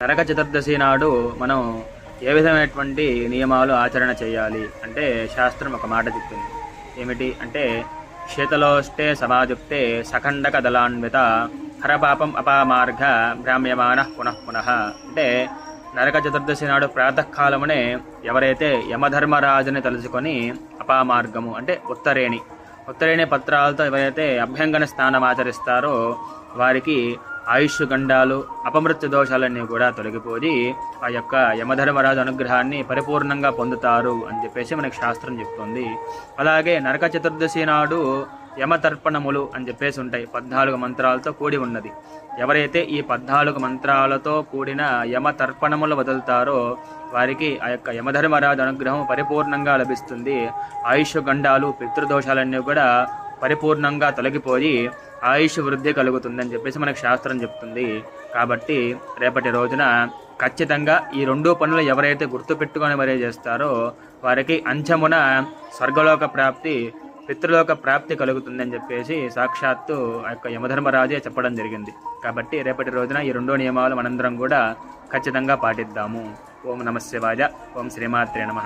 నరక చతుర్దశి నాడు మనం ఏ విధమైనటువంటి నియమాలు ఆచరణ చేయాలి అంటే శాస్త్రం ఒక మాట చెప్తుంది ఏమిటి అంటే శీతలోష్టే సమాజుక్తే సఖండక దళాన్విత హరపాపం అపామార్గ భ్రామ్యమాన పునః పునః. అంటే నరక చతుర్దశి నాడు ప్రాతకాలమునే ఎవరైతే యమధర్మరాజుని తలుచుకొని అపామార్గము అంటే ఉత్తరేణి ఉత్తరేణి పత్రాలతో ఎవరైతే అభ్యంగన స్నానం ఆచరిస్తారో వారికి ఆయుష్ గండాలు అపమృత్యు దోషాలన్నీ కూడా తొలగిపోయి ఆ యొక్క యమధర్మరాజు అనుగ్రహాన్ని పరిపూర్ణంగా పొందుతారు అని చెప్పేసి మనకి శాస్త్రం చెప్తుంది. అలాగే నరక చతుర్దశి నాడు యమతర్పణములు అని చెప్పేసి ఉంటాయి. పద్నాలుగు మంత్రాలతో కూడి ఉన్నది. ఎవరైతే ఈ పద్నాలుగు మంత్రాలతో కూడిన యమతర్పణములు వదులుతారో వారికి ఆ యొక్క యమధర్మరాజు అనుగ్రహం పరిపూర్ణంగా లభిస్తుంది. ఆయుష్ గండాలు పితృదోషాలన్నీ కూడా పరిపూర్ణంగా తొలగిపోయి ఆయుష్ వృద్ధి కలుగుతుందని చెప్పేసి మనకు శాస్త్రం చెప్తుంది. కాబట్టి రేపటి రోజున ఖచ్చితంగా ఈ రెండు పనులు ఎవరైతే గుర్తుపెట్టుకొని మరీ చేస్తారో వారికి అంచమున స్వర్గలోక ప్రాప్తి పితృలోక ప్రాప్తి కలుగుతుందని చెప్పేసి సాక్షాత్తు ఆ యొక్క యమధర్మరాజే చెప్పడం జరిగింది. కాబట్టి రేపటి రోజున ఈ రెండో నియమాలు మనందరం కూడా ఖచ్చితంగా పాటిద్దాము. ఓం నమశివాజ ఓం శ్రీమాత్రే నమ.